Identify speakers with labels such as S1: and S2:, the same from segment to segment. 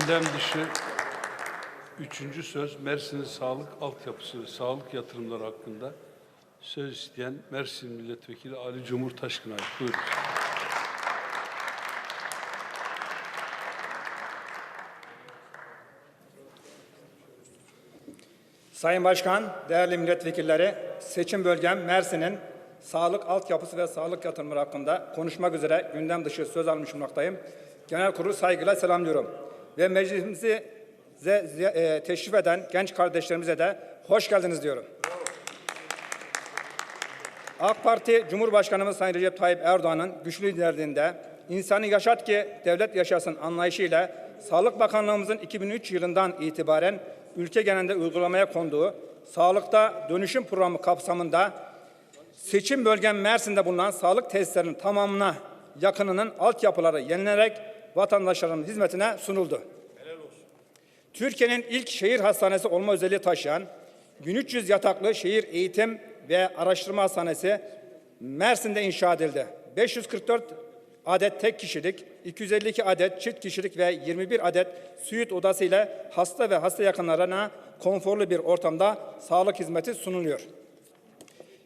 S1: Gündem dışı üçüncü söz Mersin'in sağlık altyapısı ve sağlık yatırımları hakkında söz isteyen Mersin Milletvekili Ali Cumhur Taşkınay. Buyurun.
S2: Sayın Başkan, değerli milletvekilleri, seçim bölgem Mersin'in sağlık altyapısı ve sağlık yatırımları hakkında konuşmak üzere gündem dışı söz almış bulunmaktayım. Genel kurulu saygıyla selamlıyorum. Ve meclisimizi e, teşrif eden genç kardeşlerimize de hoş geldiniz diyorum. AK Parti Cumhurbaşkanımız Sayın Recep Tayyip Erdoğan'ın güçlü liderliğinde insanı yaşat ki devlet yaşasın anlayışıyla Sağlık Bakanlığımızın 2003 yılından itibaren ülke genelinde uygulamaya konduğu sağlıkta dönüşüm programı kapsamında seçim bölgem Mersin'de bulunan sağlık tesislerinin tamamına yakınının altyapıları yenilenerek vatandaşların hizmetine sunuldu. Türkiye'nin ilk şehir hastanesi olma özelliği taşıyan 1300 yataklı şehir eğitim ve araştırma hastanesi Mersin'de inşa edildi. 544 adet tek kişilik, 252 adet çift kişilik ve 21 adet suite odası ile hasta ve hasta yakınlarına konforlu bir ortamda sağlık hizmeti sunuluyor.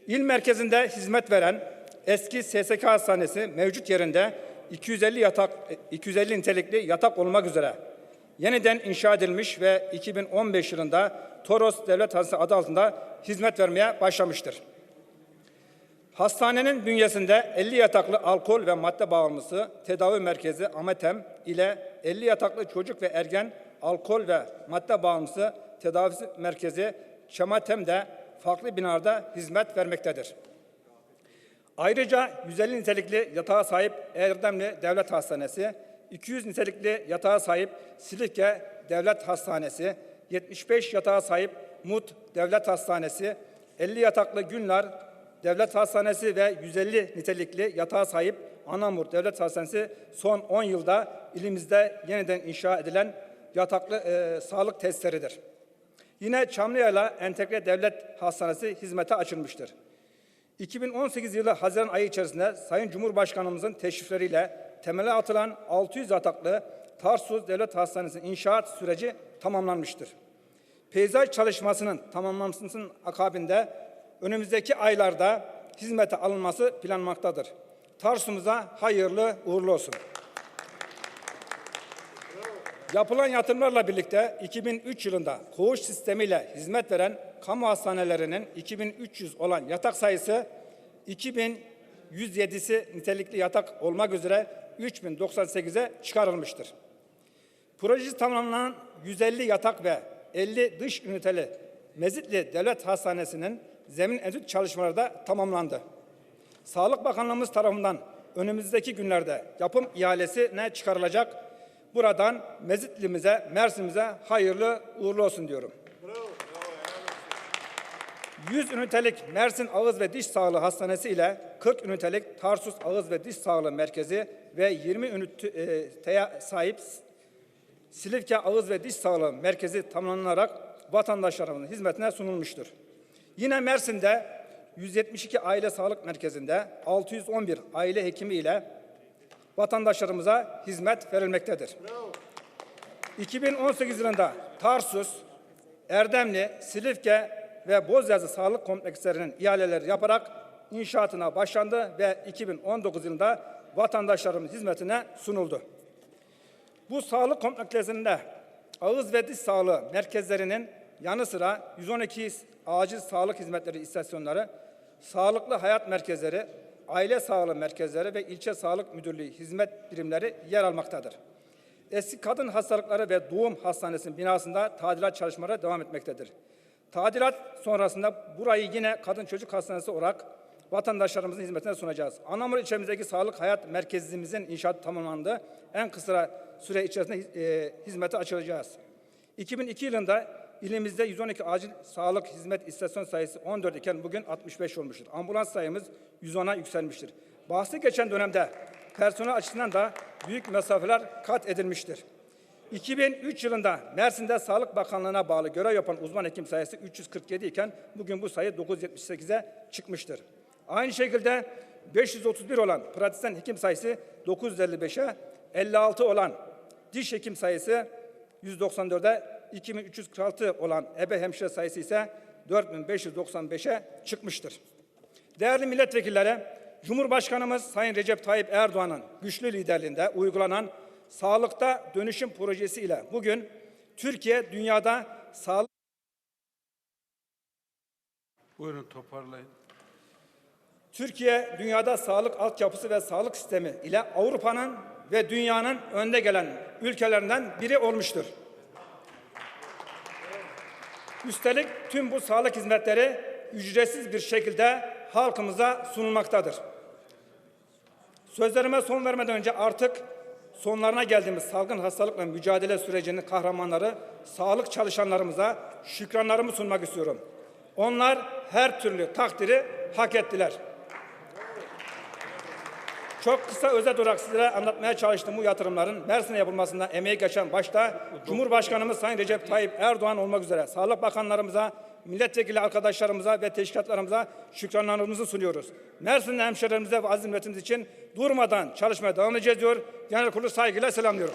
S2: İl merkezinde hizmet veren eski SSK Hastanesi mevcut yerinde 250 yatak 250 nitelikli yatak olmak üzere yeniden inşa edilmiş ve 2015 yılında Toros Devlet Hastanesi adı altında hizmet vermeye başlamıştır. Hastanenin bünyesinde 50 yataklı alkol ve madde bağımlısı tedavi merkezi Ametem ile 50 yataklı çocuk ve ergen alkol ve madde bağımlısı tedavisi merkezi Çematem de farklı binalarda hizmet vermektedir. Ayrıca 150 nitelikli yatağa sahip Erdemli Devlet Hastanesi, 200 nitelikli yatağa sahip Silifke Devlet Hastanesi, 75 yatağa sahip Mut Devlet Hastanesi, 50 yataklı Günlar Devlet Hastanesi ve 150 nitelikli yatağa sahip Anamur Devlet Hastanesi son 10 yılda ilimizde yeniden inşa edilen yataklı e, sağlık testleridir. Yine Çamlıya'yla Entegre Devlet Hastanesi hizmete açılmıştır. 2018 yılı Haziran ayı içerisinde Sayın Cumhurbaşkanımızın teşrifleriyle temele atılan 600 yataklı Tarsus Devlet Hastanesi'nin inşaat süreci tamamlanmıştır. Peyzaj çalışmasının tamamlanmasının akabinde önümüzdeki aylarda hizmete alınması planlanmaktadır. Tarsus'umuza hayırlı uğurlu olsun. Yapılan yatırımlarla birlikte 2003 yılında koğuş sistemiyle hizmet veren kamu hastanelerinin 2300 olan yatak sayısı 2107'si nitelikli yatak olmak üzere 3098'e çıkarılmıştır. Projesi tamamlanan 150 yatak ve 50 dış üniteli Mezitli Devlet Hastanesi'nin zemin etüt çalışmaları da tamamlandı. Sağlık Bakanlığımız tarafından önümüzdeki günlerde yapım ihalesine çıkarılacak. Buradan Mezitli'mize, Mersin'imize hayırlı uğurlu olsun diyorum. 100 ünitelik Mersin Ağız ve Diş Sağlığı Hastanesi ile 40 ünitelik Tarsus Ağız ve Diş Sağlığı Merkezi ve 20 üniteye sahip Silifke Ağız ve Diş Sağlığı Merkezi tamamlanarak vatandaşlarımızın hizmetine sunulmuştur. Yine Mersin'de 172 Aile Sağlık Merkezi'nde 611 aile hekimi ile vatandaşlarımıza hizmet verilmektedir. 2018 yılında Tarsus, Erdemli, Silifke ve Bozyazı sağlık komplekslerinin ihaleleri yaparak inşaatına başlandı ve 2019 yılında vatandaşlarımız hizmetine sunuldu. Bu sağlık komplekslerinde ağız ve diş sağlığı merkezlerinin yanı sıra 112 acil sağlık hizmetleri istasyonları, sağlıklı hayat merkezleri, aile sağlığı merkezleri ve ilçe sağlık müdürlüğü hizmet birimleri yer almaktadır. Eski Kadın Hastalıkları ve Doğum Hastanesi'nin binasında tadilat çalışmaları devam etmektedir. Tadilat sonrasında burayı yine Kadın Çocuk Hastanesi olarak vatandaşlarımızın hizmetine sunacağız. Anamur ilçemizdeki sağlık hayat merkezimizin inşaatı tamamlandı. En kısa süre içerisinde e, hizmete açılacağız. 2002 yılında ilimizde 112 acil sağlık hizmet istasyon sayısı 14 iken bugün 65 olmuştur. Ambulans sayımız 110'a yükselmiştir. Bahsi geçen dönemde personel açısından da büyük mesafeler kat edilmiştir. 2003 yılında Mersin'de Sağlık Bakanlığı'na bağlı görev yapan uzman hekim sayısı 347 iken bugün bu sayı 978'e çıkmıştır. Aynı şekilde 531 olan pratisyen hekim sayısı 955'e, 56 olan diş hekim sayısı 194'e 2346 olan ebe hemşire sayısı ise 4595'e çıkmıştır. Değerli milletvekilleri, Cumhurbaşkanımız Sayın Recep Tayyip Erdoğan'ın güçlü liderliğinde uygulanan sağlıkta dönüşüm projesi ile bugün Türkiye dünyada sağlık
S1: Buyurun toparlayın.
S2: Türkiye dünyada sağlık altyapısı ve sağlık sistemi ile Avrupa'nın ve dünyanın önde gelen ülkelerinden biri olmuştur. Üstelik tüm bu sağlık hizmetleri ücretsiz bir şekilde halkımıza sunulmaktadır. Sözlerime son vermeden önce artık sonlarına geldiğimiz salgın hastalıkla mücadele sürecinin kahramanları, sağlık çalışanlarımıza şükranlarımı sunmak istiyorum. Onlar her türlü takdiri hak ettiler. Çok kısa özet olarak sizlere anlatmaya çalıştığım bu yatırımların Mersin'e yapılmasında emeği geçen başta Cumhurbaşkanımız Sayın Recep Tayyip Erdoğan olmak üzere Sağlık Bakanlarımıza, milletvekili arkadaşlarımıza ve teşkilatlarımıza şükranlarımızı sunuyoruz. Mersin'li hemşehrilerimize ve aziz için durmadan çalışmaya devam edeceğiz diyor. Genel kurulu saygıyla selamlıyorum.